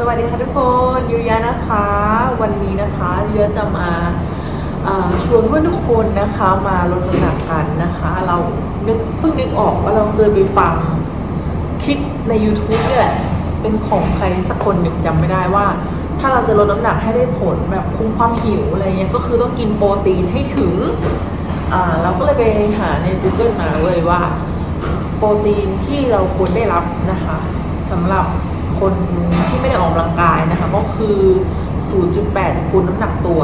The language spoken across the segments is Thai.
สวัสดีค่ะทุกคนยูยานะคะ วันนี้นะคะเรือจะมาชวนเพื่อนทุกคนนะคะมาลดน้ำหนักกันนะคะ เรานึกเพิ่งนึกออกว่าเราเคยไปฟังคลิปใน YouTube นี่แหละเป็นของใครสักคนหนึ่งจำไม่ได้ว่า ถ้าเราจะลดน้ำหนักให้ได้ผลแบบคุมความหิวอะไรเงี้ยก็คือต้องกินโปรตีนให้ถึงอ่าเราก็เลยไปหาใน Google มาเว้ยว่า โปรตีนที่เราควรได้รับนะคะสำหรับ คนที่ไม่ได้ออกกำลังกายนะคะก็คือ 0.8 คูณน้ำหนักตัว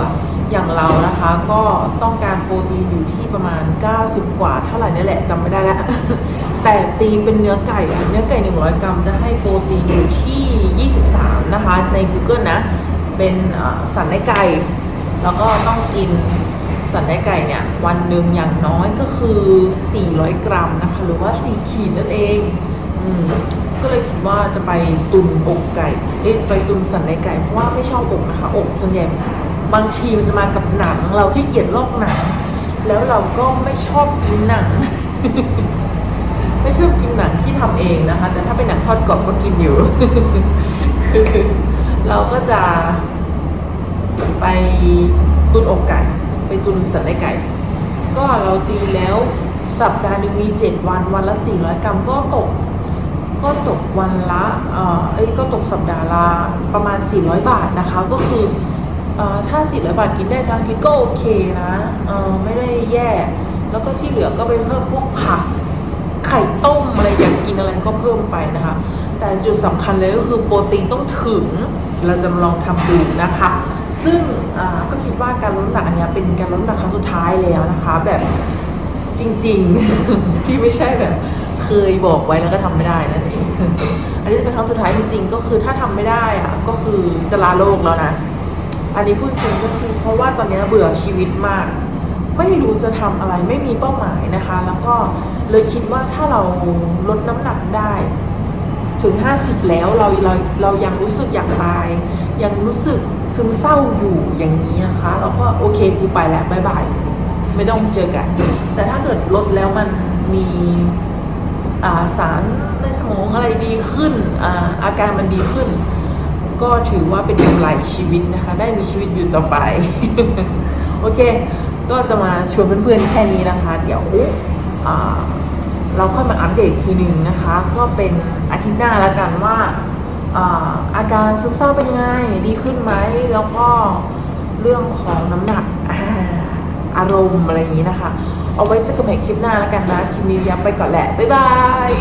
อย่างเรานะคะก็ต้องการโปรตีนอยู่ที่ประมาณ 90 กว่าเท่าไหร่นี่แหละจำไม่ได้แล้ว แต่ตีเป็นเนื้อไก่เนื้อไก่ 100 กรัมจะให้โปรตีนอยู่ที่ 23 นะคะ ใน Google นะ เป็นสันในไก่ แล้วก็ต้องกินสันในไก่เนี่ยวันหนึ่งอย่างน้อยก็คือ 400 กรัมนะคะ หรือว่า 4 ขีดนั่นเอง อืม ก็เลยคิดว่าจะไปตุนอกไก่ เอ๊ะจะไปตุนสันในไก่เพราะว่าไม่ชอบอกนะคะ อกส่วนใหญ่บางทีมันจะมากับหนัง เราขี้เกียจลอกหนัง แล้วเราก็ไม่ชอบกินหนัง ไม่ชอบกินหนังที่ทำเองนะคะ แต่ถ้าเป็นหนังทอดกรอบก็กินอยู่ คือเราก็จะไปตุนอกไก่ ไปตุนสันในไก่ ก็เราตีแล้วสัปดาห์หนึ่งมี 7 วัน วันละ 400 กรัมก็ตก ก็ตกวันละเอ้ยก็ตกสัปดาห์ละประมาณ 400 บาทนะคะ ก็คือถ้า 400 บาทกินได้ทั้งทีก็โอเคนะไม่ได้แย่ แล้วก็ที่เหลือก็ไปเพิ่มพวกผักไข่ต้มอะไรอยากกินอะไรก็เพิ่มไปนะคะ แต่จุดสำคัญเลยก็คือโปรตีนต้องถึง เราจะลองทำดูนะคะ ซึ่งก็คิดว่าการลดน้ำหนักอันนี้เป็นการลดน้ำหนักครั้งสุดท้ายแล้วนะคะ แบบจริงๆ ที่ไม่ใช่แบบ เคยบอกไว้แล้วก็ทำไม่ได้นั่นเองอันนี้จะเป็นครั้งสุดท้ายจริงๆ ก็คือถ้าทำไม่ได้อะก็คือจะลาโลกแล้วนะ อันนี้พูดจริงก็คือ เพราะว่าตอนนี้เบื่อชีวิตมาก ไม่รู้จะทำอะไรไม่มีเป้าหมายนะคะ แล้วก็เลยคิดว่าถ้าเราลดน้ำหนักได้ถึง 50 แล้วเราเราเรายังรู้สึกอยากตาย ยังรู้สึกซึมเศร้าอยู่อย่างนี้นะคะ แล้วก็โอเคกูไปแล้วบายบาย ไม่ต้องเจอกัน แต่ถ้าเกิดลดแล้วมันมี สารในสมองอะไรดีขึ้นอาอาการมันดีขึ้น ก็ถือว่าเป็นกำไรชีวิตนะคะ ได้มีชีวิตอยู่ต่อไป โอเค ก็จะมาชวนเพื่อนๆแค่นี้นะคะ เดี๋ยวเราค่อยมาอัปเดตทีหนึ่งนะคะ ก็เป็นอาทิตย์หน้าแล้วกันว่าอาการซึมเศร้าเป็นยังไง ดีขึ้นไหม แล้วก็เรื่องของน้ำหนักอาอารมณ์อะไรอย่างนี้นะคะ เอาไว้เจอกันใหม่คลิปหน้าแล้วกันนะ คลิปนี้ย้ำไปก่อนแหละ บ๊ายบาย